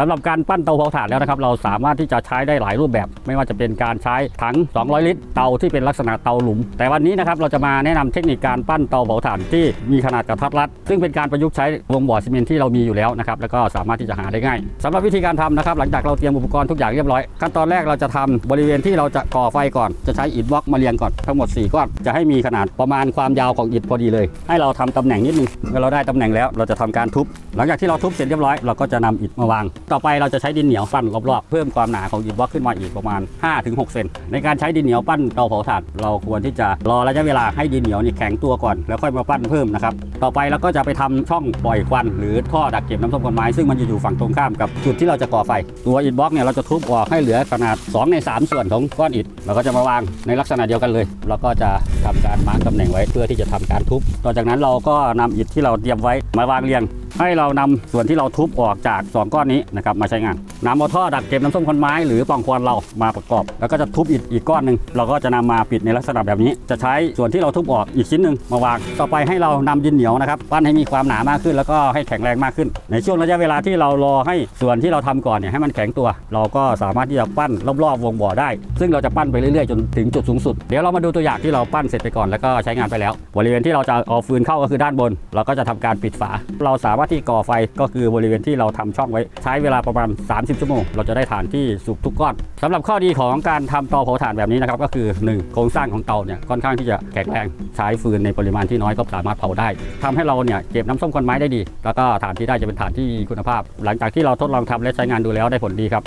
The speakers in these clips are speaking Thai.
สำหรับการปั้นเตาเผาถ่านแล้วนะครับเราสามารถที่จะใช้ได้หลายรูปแบบ ไม่ว่าจะเป็นการใช้ถัง 200 ลิตร เตาที่เป็นลักษณะเตาหลุม แต่วันนี้นะครับเราจะมาแนะนำเทคนิคการปั้นเตาเผาถ่านที่มีขนาดกระทัดรัด ซึ่งเป็นการประยุกต์ใช้วงบ่อซีเมนต์ที่เรามีอยู่แล้วนะครับแล้วก็สามารถที่จะหาได้ง่ายสำหรับวิธีการทำนะครับหลังจากเราเตรียมอุปกรณ์ทุกอย่างเรียบร้อย ขั้นตอนแรกเราจะทำบริเวณที่เราจะก่อไฟก่อนจะใช้อิฐบล็อกมาเรียงก่อนทั้งหมด4ก้อนจะให้มีขนาดประมาณความยาวของอิฐพอดีเลย ให้เราทำตำแหน่งนิดนึงเมื่อเราได้ตำแหน่งแล้วเราจะทำการทุบ หลังจากที่เราทุบเสร็จเรียบร้อยเราก็จะนำอิฐมาวางต่อไปเราจะใช้ดินเหนียวปั้นรอบๆ เพิ่มความหนาของอิฐบล็อกขึ้นมาอีกประมาณ 5-6เซนในการใช้ดินเหนียวปั้นเตาเผาถ่าน เราควรที่จะรอระยะเวลาให้ดินเหนียวนี่แข็งตัวก่อน แล้วค่อยมาปั้นเพิ่มนะครับต่อไปเราก็จะไปทำช่องปล่อยควัน หรือท่อดักเก็บน้ำส้มควันไม้ซึ่งมันจะอยู่ฝั่งตรงข้ามกับจุดที่เราจะก่อไฟตัวอิฐบล็อกเนี่ยเราจะทุบออกให้เหลือขนาด 2 ใน 3 ส่วนของก้อนอิฐเราก็จะมาวางในลักษณะเดียวกันเลย เราก็จะทำการมาร์กตำแหน่งไว้เพื่อที่จะทำการทุบ ต่อจากนั้นเราก็นำอิฐที่เราเตรียมไว้มาวางเรียง ให้เรานำส่วนที่เราทุบออกจาก 2 ก้อนนี้นะครับมาใช้งานนำเอาท่อดักเก็บน้ำส้มควันไม้หรือปล่องควันเรามาประกอบ แล้วก็จะทุบอิฐอีกก้อนหนึ่งเราก็จะนำมาปิดในลักษณะแบบนี้ จะใช้ส่วนที่เราทุบออกอีกชิ้นหนึ่งมาวาง ต่อไปให้เรานำดินเหนียวนะครับปั้นให้มีความหนามากขึ้น แล้วก็ให้แข็งแรงมากขึ้น ในช่วงระยะเวลาที่เรารอให้ส่วนที่เราทำก่อนเนี่ยให้มันแข็งตัว เราก็สามารถที่จะปั้นรอบๆวงบ่อได้ ซึ่งเราจะปั้นไปเรื่อยๆจนถึงจุดสูงสุด เดี๋ยวเรามาดูตัวอย่างที่เราปั้นเสร็จไปก่อนแล้วก็ใช้งานไปแล้ว บริเวณที่เราจะเอาฟืนเข้าก็คือด้านบน เราก็จะทำการปิดฝา เราสามารถที่ก่อไฟก็คือบริเวณที่เราทำช่องไว้ ใช้เวลาประมาณ 30 ชั่วโมง เราจะได้ฐานที่สุกทุกก้อนสำหรับข้อดีของการทำเตาเผาถ่านแบบนี้นะครับก็คือ 1 โครงสร้างของเตาเนี่ยค่อนข้างที่จะแข็งแรงใช้ฟืนในปริมาณที่น้อยก็สามารถเผาได้ทำให้เราเนี่ยเก็บน้ำส้มควันไม้ได้ดี แล้วก็ฐานที่ได้จะเป็นฐานที่คุณภาพ หลังจากที่เราทดลองทำและใช้งานดูแล้วได้ผลดีครับ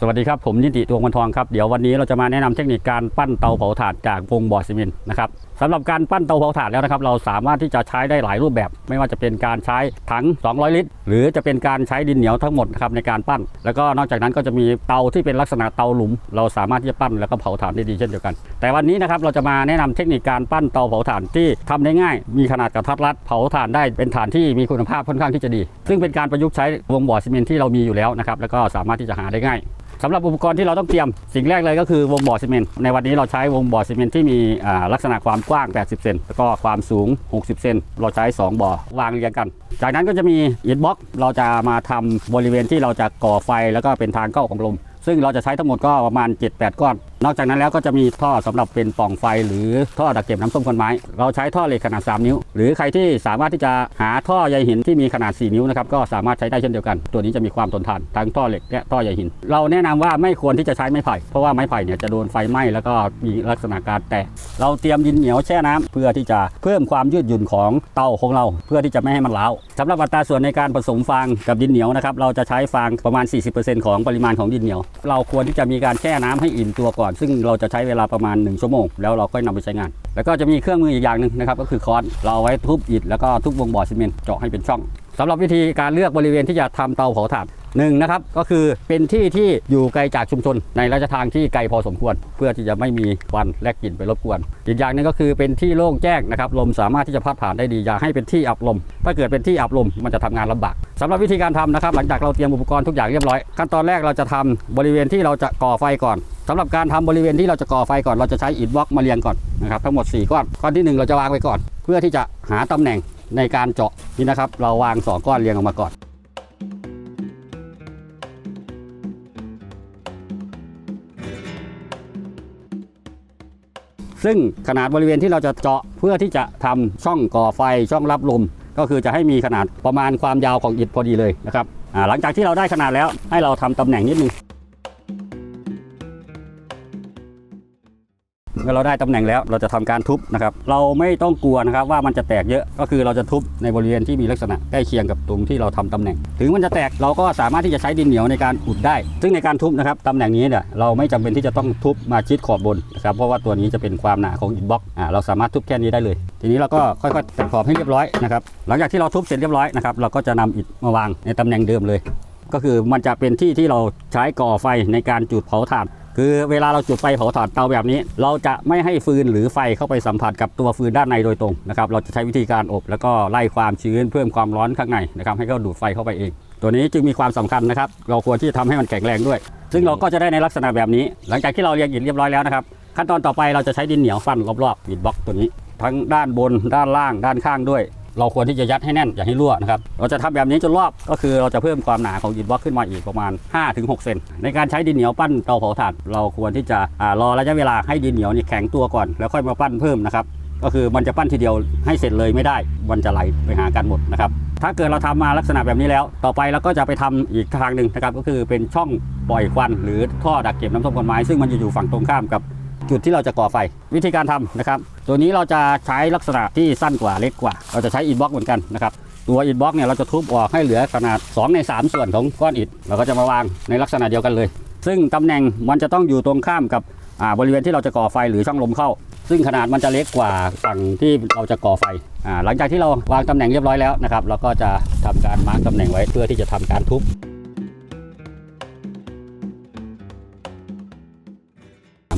สวัสดีครับ ผมนิติดวงวันทองครับ เดี๋ยววันนี้เราจะมาแนะนำเทคนิคการปั้นเตาเผาถ่านจากวงบ่อซีเมนต์นะครับสำหรับการปั้นเตาเผาถ่านแล้วนะครับ เราสามารถที่จะใช้ได้หลายรูปแบบ ไม่ว่าจะเป็นการใช้ถัง 200 ลิตร หรือจะเป็นการใช้ดินเหนียวทั้งหมดนะครับในการปั้น แล้วก็นอกจากนั้นก็จะมีเตาที่เป็นลักษณะเตาหลุม เราสามารถที่จะปั้นแล้วก็เผาถ่านได้ดีเช่นเดียวกัน แต่วันนี้นะครับเราจะมาแนะนำเทคนิคการปั้นเตาเผาถ่านที่ทำได้ง่าย มีขนาดกระทัดรัดเผาถ่านได้เป็นถ่านที่มีคุณภาพค่อนข้างที่จะดี ซึ่งเป็นการประยุกต์ใช้วงบอซีเมนต์ที่เรามีอยู่แล้วนะครับแล้วก็สามารถที่จะหาได้ง่าย สำหรับอุปกรณ์ที่เราต้องเตรียม สิ่งแรกเลยก็คือวงบ่อซีเมนต์ในวันนี้เราใช้วงบ่อซีเมนต์ที่มีลักษณะความกว้าง 80 เซนแล้วก็ความสูง 60 เซนเราใช้ 2 บ่อวางเรียงกัน จากนั้นก็จะมีอิฐบล็อกเราจะมาทำบริเวณที่เราจะก่อไฟแล้วก็เป็นทางเข้าของลมซึ่งเราจะใช้ทั้งหมดก็ประมาณ 7-8 ก้อน นอกจากนั้นแล้วก็จะมีท่อสำหรับเป็นปล่องไฟ หรือท่อดักเก็บน้ำส้มควันไม้ เราใช้ท่อเหล็กขนาด 3 นิ้ว หรือใครที่สามารถที่จะหาท่อใยหินที่มีขนาด 4 นิ้วนะครับก็สามารถใช้ได้เช่นเดียวกัน ตัวนี้จะมีความทนทานทั้งท่อเหล็กและท่อใยหิน เราแนะนำว่าไม่ควรที่จะใช้ไม้ไผ่เพราะว่าไม้ไผ่เนี่ยจะโดนไฟไหม้แล้วก็มีลักษณะการแตกเราเตรียมดินเหนียวแช่น้ำเพื่อที่จะเพิ่มความยืดหยุ่นของเตาของเรา เพื่อที่จะไม่ให้มันร้าวสำหรับอัตราส่วนในการผสมฟางกับดินเหนียวนะครับเราจะใช้ฟางประมาณ 40%ของปริมาณของดินเหนียว เราควรที่จะมีการแช่น้ำให้อิ่มตัวก่อนซึ่งเราจะใช้เวลาประมาณ 1 ชั่วโมง แล้วเราค่อยนำไปใช้งาน แล้วก็จะมีเครื่องมืออีกอย่างหนึ่งนะครับก็คือค้อนเราเอาไว้ทุบอิฐแล้วก็ทุบวงบ่อซีเมนต์เจาะให้เป็นช่องสำหรับวิธีการเลือกบริเวณที่จะทำเตาเผาถ่าน หนึ่งนะครับก็คือเป็นที่ที่อยู่ไกลจากชุมชน ในระยะทางที่ไกลพอสมควร เพื่อที่จะไม่มีควันและกลิ่นไปรบกวน อีกอย่างหนึงก็คือเป็นที่โล่งแจ้งนะครับลมสามารถที่จะพัดผ่านได้ดีอย่าให้เป็นที่อับลม ถ้าเกิดเป็นที่อับลมมันจะทำงานลำบากสำหรับวิธีการทำนะครับหลังจากเราเตรียมอุปกรณ์ทุกอย่างเรียบร้อย ขั้นตอนแรกเราจะทำบริเวณที่เราจะก่อไฟก่อนสำหรับการทำบริเวณที่เราจะก่อไฟก่อนเราจะใช้อิฐบล็อกมาเรียงก่อนนะครับทั้งหมด 4 ก้อนก้อนที่ 1 เราจะวางไว้ก่อน เพื่อที่จะหาตำแหน่งในการเจาะนี่นะครับ เราวาง 2 ก้อนเรียงออกมาก่อน ซึ่งขนาดบริเวณที่เราจะเจาะเพื่อที่จะทำช่องก่อไฟช่องรับลม ก็คือจะให้มีขนาดประมาณความยาวของอิฐพอดีเลยนะครับหลังจากที่เราได้ขนาดแล้วให้เราทำตำแหน่งนิดนึง มื่อเราได้ตำแหน่งแล้วเราจะทำการทุบนะครับเราไม่ต้องกลัวนะครับว่ามันจะแตกเยอะก็คือเราจะทุบในบริเวณที่มีลักษณะใกล้เคียงกับตรงที่เราทำตำแหน่ง ถึงมันจะแตกเราก็สามารถที่จะใช้ดินเหนียวในการอุดได้ ซึ่งในการทุบนะครับตำแหน่งนี้เนี่ยเราไม่จำเป็นที่จะต้องทุบมาชิดขอบบนนะครับเพราะว่าตัวนี้จะเป็นความหนาของอิฐบล็อกอ่าเราสามารถทุบแค่นี้ได้เลย ทีนี้เราก็ค่อยๆแต่งขอบให้เรียบร้อยนะครับหลังจากที่เราทุบเสร็จเรียบร้อยนะครับเราก็จะนำอิฐมาวางในตำแหน่งเดิมเลย ก็คือมันจะเป็นที่ที่เราใช้ก่อไฟในการจุดเผาถ่าน คือเวลาเราจุดไฟเผาถ่านเตาแบบนี้ เราจะไม่ให้ฟืนหรือไฟเข้าไปสัมผัสกับตัวฟืนด้านในโดยตรงนะครับเราจะใช้วิธีการอบ แล้วก็ไล่ความชื้นเพิ่มความร้อนข้างในนะครับให้เขาดูดไฟเข้าไปเอง ตัวนี้จึงมีความสำคัญนะครับ เราควรที่จะทำให้มันแข็งแรงด้วย ซึ่งเราก็จะได้ในลักษณะแบบนี้ หลังจากที่เราเรียงอิฐเรียบร้อยแล้วนะครับขั้นตอนต่อไปเราจะใช้ดินเหนียวฟันรอบๆอิฐบล็อกตัวนี้ ทั้งด้านบนด้านล่างด้านข้างด้วย เราควรที่จะยัดให้แน่นอย่าให้รั่วนะครับเราจะทำแบบนี้จนรอบก็คือเราจะเพิ่มความหนาของอิฐบล็อกขึ้นมาอีกประมาณ 5-6 เซนในการใช้ดินเหนียวปั้นเตาเผาถ่าน เราควรที่จะอ่ารอระยะเวลาให้ดินเหนียวนี่แข็งตัวก่อนแล้วค่อยมาปั้นเพิ่มนะครับก็คือมันจะปั้นทีเดียวให้เสร็จเลยไม่ได้ มันจะไหลไปหากันหมดนะครับ ถ้าเกิดเราทำมาลักษณะแบบนี้แล้ว ต่อไปเราก็จะไปทำอีกทางหนึ่งนะครับ ก็คือเป็นช่องปล่อยควัน หรือท่อดักเก็บน้ำส้มควันไม้ซึ่งมันจะอยู่ฝั่งตรงข้ามกับ จุดที่เราจะก่อไฟวิธีการทำนะครับ ตัวนี้เราจะใช้ลักษณะที่สั้นกว่าเล็กกว่า เราจะใช้อิฐบล็อกเหมือนกันนะครับตัวอิฐบล็อกเนี่ยเราจะทุบออกให้เหลือขนาด 2 ใน 3 ส่วนของก้อนอิฐเราก็จะมาวางในลักษณะเดียวกันเลย ซึ่งตำแหน่งมันจะต้องอยู่ตรงข้ามกับบริเวณที่เราจะก่อไฟหรือช่องลมเข้า ซึ่งขนาดมันจะเล็กกว่าฝั่งที่เราจะก่อไฟอหลังจากที่เราวางตำแหน่งเรียบร้อยแล้วนะครับเราก็จะทำการมาร์กตำแหน่งไว้เพื่อที่จะทำการทุบ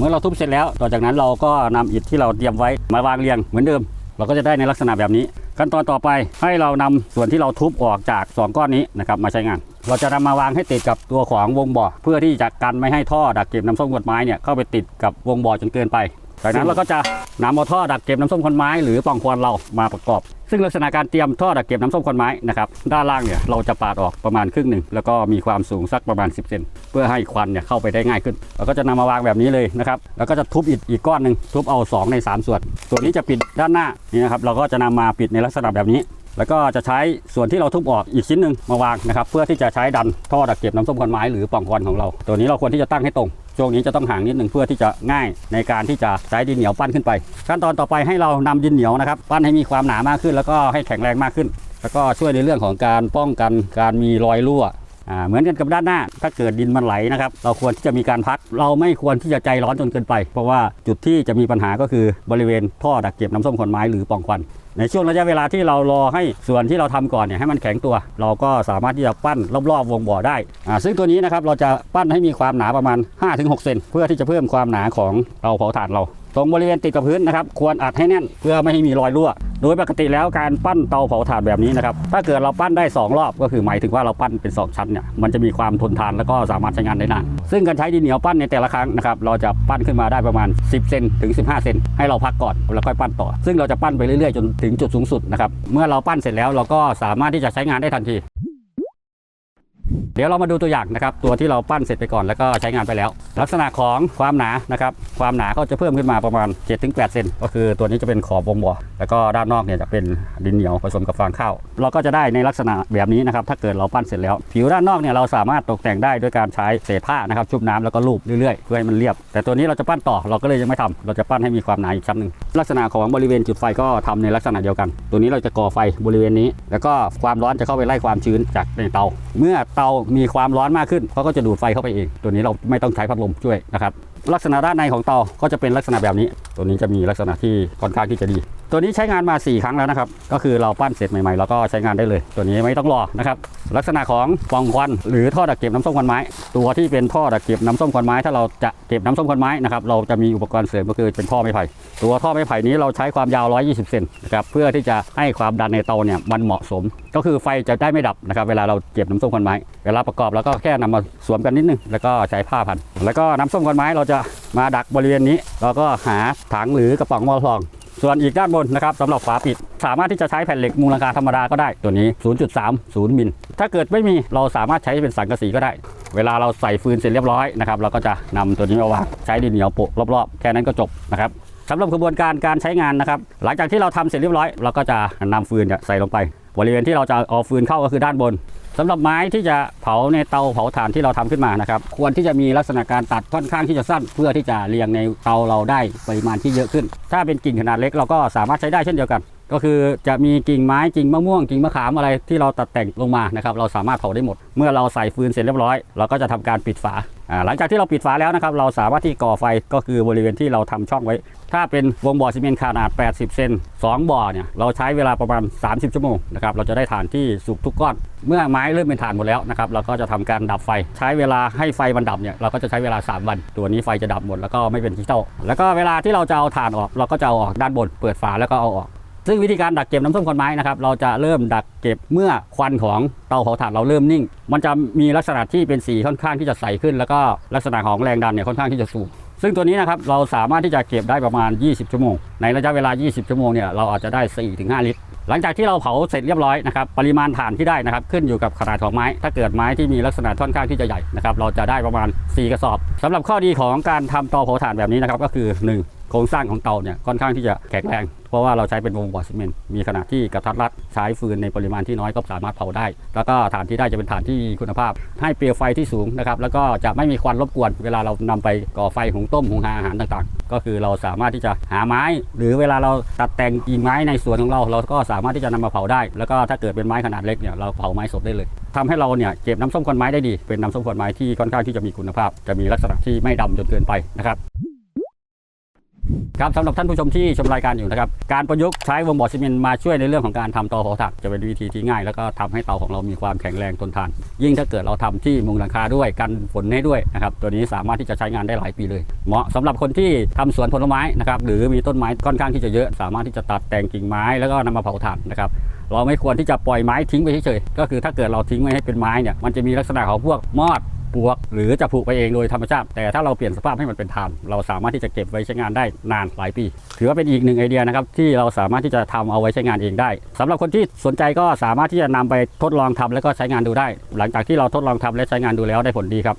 เมื่อเราทุบเสร็จแล้ว ต่อจากนั้นเราก็นำอิฐที่เราเตรียมไว้มาวางเรียงเหมือนเดิม เราก็จะได้ในลักษณะแบบนี้ ขั้นตอนต่อไปให้เรานำส่วนที่เราทุบออกจาก 2 ก้อนนี้นะครับมาใช้งาน เราจะนำมาวางให้ติดกับตัวของวงบ่อ เพื่อที่จะกันไม่ให้ท่อดักเก็บน้ำส้มกวดไม้เนี่ยเข้าไปติดกับวงบ่อจนเกินไป จากนั้นเราก็จะนำเอาท่อดักเก็บน้ำส้มควันไม้หรือปล่องควันเรามาประกอบ ซึ่งลักษณะการเตรียมท่อดักเก็บน้ำส้มควันไม้นะครับด้านล่างเนี่ยเราจะปาดออกประมาณครึ่งหนึ่งแล้วก็มีความสูงสักประมาณ 10เซนเพื่อให้ควันเนี่ยเข้าไปได้ง่ายขึ้นเราก็จะนำมาวางแบบนี้เลยนะครับแล้วก็จะทุบอิฐอีกก้อนหนึ่งทุบเอา 2 ใน 3 ส่วน ส่วนนี้จะปิดด้านหน้านี่นะครับเราก็จะนำมาปิดในลักษณะแบบนี้แล้วก็จะใช้ส่วนที่เราทุบออกอีกชิ้นหนึ่งมาวางนะครับเพื่อที่จะใช้ดันท่อดักเก็บน้ำส้มควันไม้หรือปล่องควันของเรา ตัวนี้เราควรที่จะตั้งให้ตรง ช่วงนี้จะต้องห่างนิดหนึ่งเพื่อที่จะง่ายในการที่จะใช้ดินเหนียวปั้นขึ้นไป ขั้นตอนต่อไปให้เรานำดินเหนียวนะครับปั้นให้มีความหนามากขึ้น แล้วก็ให้แข็งแรงมากขึ้น แล้วก็ช่วยในเรื่องของการป้องกันการมีรอยรั่วเหมือนกันกับด้านหน้า ถ้าเกิดดินมันไหลนะครับ เราควรที่จะมีการพัก เราไม่ควรที่จะใจร้อนจนเกินไป เพราะว่าจุดที่จะมีปัญหาก็คือบริเวณท่อดักเก็บน้ำส้มขอนไม้หรือปล่องควัน ในช่วงระยะเวลาที่เรารอให้ส่วนที่เราทำก่อนเนี่ยให้มันแข็งตัว เราก็สามารถที่จะปั้นรอบๆวงบ่อได้อ่าซึ่งตัวนี้นะครับเราจะปั้นให้มีความหนาประมาณ 5-6 เซนเพื่อที่จะเพิ่มความหนาของเตาเผาถ่านเรา ตรงบริเวณติดกับพื้นนะครับควรอัดให้แน่นเพื่อไม่ให้มีรอยรั่ว โดยปกติแล้วการปั้นเตาเผาถ่านแบบนี้นะครับ ถ้าเกิดเราปั้นได้ 2 รอบก็คือหมายถึงว่าเราปั้นเป็น 2 ชั้นเนี่ยมันจะมีความทนทานแล้วก็สามารถใช้งานได้นาน ซึ่งการใช้ดินเหนียวปั้นในแต่ละครั้งนะครับเราจะปั้นขึ้นมาได้ประมาณ 10 เซนถึง 15 เซนให้เราพักก่อนแล้วค่อยปั้นต่อ ซึ่งเราจะปั้นไปเรื่อยๆจนถึงจุดสูงสุดนะครับเมื่อเราปั้นเสร็จแล้วเราก็สามารถที่จะใช้งานได้ทันที เดี๋ยวเรามาดูตัวอย่างนะครับตัวที่เราปั้นเสร็จไปก่อนแล้วก็ใช้งานไปแล้ว ลักษณะของความหนานะครับความหนาก็จะเพิ่มขึ้นมาประมาณ 7-8 เซนก็คือตัวนี้จะเป็นขอบวงบ่อแล้วก็ด้านนอกเนี่ยจะเป็นดินเหนียวผสมกับฟางข้าวเราก็จะได้ในลักษณะแบบนี้นะครับถ้าเกิดเราปั้นเสร็จแล้ว ผิวด้านนอกเนี่ยเราสามารถตกแต่งได้ด้วยการใช้เศษผ้านะครับชุบน้ำแล้วก็ลูบเรื่อยๆเพื่อให้มันเรียบ แต่ตัวนี้เราจะปั้นต่อเราก็เลยยังไม่ทำเราจะปั้นให้มีความหนาอีกชั้นหนึ่งลักษณะของบริเวณจุดไฟก็ทำในลักษณะเดียวกัน ตัวนี้เราจะก่อไฟบริเวณนี้ แล้วก็ความร้อนจะเข้าไปไล่ความชื้นจากในเตา เมื่อเตามีความร้อนมากขึ้นเขาก็จะดูดไฟเข้าไปเอง ตัวนี้เราไม่ต้องใช้พัดลมช่วยนะครับลักษณะด้านในของเตาก็จะเป็นลักษณะแบบนี้ ตัวนี้จะมีลักษณะที่ค่อนข้างที่จะดี ตัวนี้ใช้งานมา 4 ครั้งแล้วนะครับ ก็คือเราปั้นเสร็จใหม่ๆเราก็ใช้งานได้เลย ตัวนี้ไม่ต้องรอนะครับ ลักษณะของปล่องควันหรือท่อดักเก็บน้ำส้มควันไม้ ตัวที่เป็นท่อดักเก็บน้ำส้มควันไม้ ถ้าเราจะเก็บน้ำส้มควันไม้นะครับ เราจะมีอุปกรณ์เสริมก็คือเป็นท่อไม้ไผ่ ตัวท่อไม้ไผ่นี้เราใช้ความยาว 120 เซนนะครับ เพื่อที่จะให้ความดันในเตาเนี่ยมันเหมาะสม ก็คือไฟจะได้ไม่ดับนะครับ เวลาเราเก็บน้ำส้มควันไม้ เวลาประกอบเราก็แค่นำมาสวมกันนิดนึง แล้วก็ใช้ผ้าพัน แล้วก็น้ำส้มควันไม้เราจะมาดักบริเวณนี้ เราก็หาถังหรือกระป๋องมอลทอง ส่วนอีกด้านบนนะครับสำหรับฝาปิด สามารถที่จะใช้แผ่นเหล็กมูลค่าธรรมดาก็ได้ตัวนี้ 0.30 มิล ถ้าเกิดไม่มีเราสามารถใช้เป็นสังกะสีก็ได้ เวลาเราใส่ฟืนเสร็จเรียบร้อยนะครับเราก็จะนำตัวนี้มาวางใช้ดินเหนียวโปะรอบๆ แค่นั้นก็จบนะครับสำหรับกระบวนการการใช้งานนะครับ หลังจากที่เราทำเสร็จเรียบร้อย เราก็จะนำฟืนใส่ลงไป บริเวณที่เราจะเอาฟืนเข้าก็คือด้านบน สำหรับไม้ที่จะเผาในเตาเผาถ่านที่เราทำขึ้นมานะครับ ควรที่จะมีลักษณะการตัดค่อนข้างที่จะสั้น เพื่อที่จะเรียงในเตาเราได้ปริมาณที่เยอะขึ้น ถ้าเป็นกิ่งขนาดเล็กเราก็สามารถใช้ได้เช่นเดียวกัน ก็คือจะมีกิ่งไม้กิ่งมะม่วงกิ่งมะขามอะไรที่เราตัดแต่งลงมานะครับเราสามารถเผาได้หมด เมื่อเราใส่ฟืนเสร็จเรียบร้อย เราก็จะทำการปิดฝา หลังจากที่เราปิดฝาแล้วนะครับ เราสามารถที่ก่อไฟก็คือบริเวณที่เราทำช่องไว้ ถ้าเป็นวงบ่อซีเมนต์ขนาด 80 เซน2บ่อเนี่ยเราใช้เวลาประมาณ 30 ชั่วโมงนะครับเราจะได้ถ่านที่สุกทุกก้อน เมื่อไม้เริ่มเป็นถ่านหมดแล้วนะครับเราก็จะทำการดับไฟ ใช้เวลาให้ไฟมันดับเนี่ยเราก็จะใช้เวลา 3 วัน ตัวนี้ไฟจะดับหมดแล้วก็ไม่เป็นดิจิตอลแล้วก็เวลาที่เราจะเอาถ่านออก เราก็จะเอาออกด้านบนเปิดฝาแล้วก็เอาออก ซึ่งวิธีการดักเก็บน้ำส้มควันไม้นะครับเราจะเริ่มดักเก็บเมื่อควันของเตาเผาถ่านเราเริ่มนิ่ง มันจะมีลักษณะที่เป็นสีค่อนข้างที่จะใสขึ้น แล้วก็ลักษณะของแรงดันเนี่ยค่อนข้างที่จะสูง ซึ่งตัวนี้นะครับเราสามารถที่จะเก็บได้ประมาณ 20 ชั่วโมง ในระยะเวลา 20 ชั่วโมงเนี่ยเราอาจจะได้ 4-5 ลิตร หลังจากที่เราเผาเสร็จเรียบร้อยนะครับปริมาณถ่านที่ได้นะครับขึ้นอยู่กับขนาดของไม้ ถ้าเกิดไม้ที่มีลักษณะค่อนข้างที่จะใหญ่นะครับเราจะได้ประมาณ 4 กระสอบสำหรับข้อดีของการทำเตาเผาถ่านแบบนี้นะครับก็คือ 1 โครงสร้างของเตาเนี่ยค่อนข้างที่จะแข็งแรง เพราะว่าเราใช้เป็นวงบอร์ดซีเมนต์มีขนาดที่กระทัดรัดใช้ฟืนในปริมาณที่น้อยก็สามารถเผาได้ แล้วก็ถ่านที่ได้จะเป็นถ่านที่มีคุณภาพ ให้เปลวไฟที่สูงนะครับแล้วก็จะไม่มีควันรบกวน เวลาเรานำไปก่อไฟหุงต้มหุงหาอาหารต่างๆ ก็คือเราสามารถที่จะหาไม้ หรือเวลาเราตัดแต่งกิ่งไม้ในสวนของเรา เราก็สามารถที่จะนำมาเผาได้ แล้วก็ถ้าเกิดเป็นไม้ขนาดเล็กเนี่ยเราเผาไม้สดได้เลยทำให้เราเนี่ยเก็บน้ำส้มควันไม้ได้ดี เป็นน้ำส้มควันไม้ที่ค่อนข้างที่จะมีคุณภาพ จะมีลักษณะที่ไม่ดำจนเกินไปนะครับ ครับสำหรับท่านผู้ชมที่ชมรายการอยู่นะครับการประยุกต์ใช้วงบอร์ดซีเมนต์มาช่วยในเรื่องของการทำเตาเผาถ่านจะเป็นวิธีที่ง่าย แล้วก็ทำให้เตาของเรามีความแข็งแรงทนทาน ยิ่งถ้าเกิดเราทำที่มุงหลังคาด้วยกันฝนให้ด้วยนะครับตัวนี้สามารถที่จะใช้งานได้หลายปีเลย เหมาะสำหรับคนที่ทำสวนผลไม้นะครับหรือมีต้นไม้ค่อนข้างที่จะเยอะ สามารถที่จะตัดแต่งกิ่งไม้แล้วก็นำมาเผาถ่านนะครับเราไม่ควรที่จะปล่อยไม้ทิ้งไปเฉยๆก็คือถ้าเกิดเราทิ้งไว้ให้เป็นไม้เนี่ยมันจะมีลักษณะของพวกมอด ปลวก หรือจะผุไปเองโดยธรรมชาติ แต่ถ้าเราเปลี่ยนสภาพให้มันเป็นถ่าน เราสามารถที่จะเก็บไว้ใช้งานได้นานหลายปี ถือว่าเป็นอีกหนึ่งไอเดียนะครับที่เราสามารถที่จะทำเอาไว้ใช้งานเองได้สำหรับคนที่สนใจก็สามารถที่จะนำไปทดลองทำแล้วก็ใช้งานดูได้ หลังจากที่เราทดลองทำและใช้งานดูแล้วได้ผลดีครับ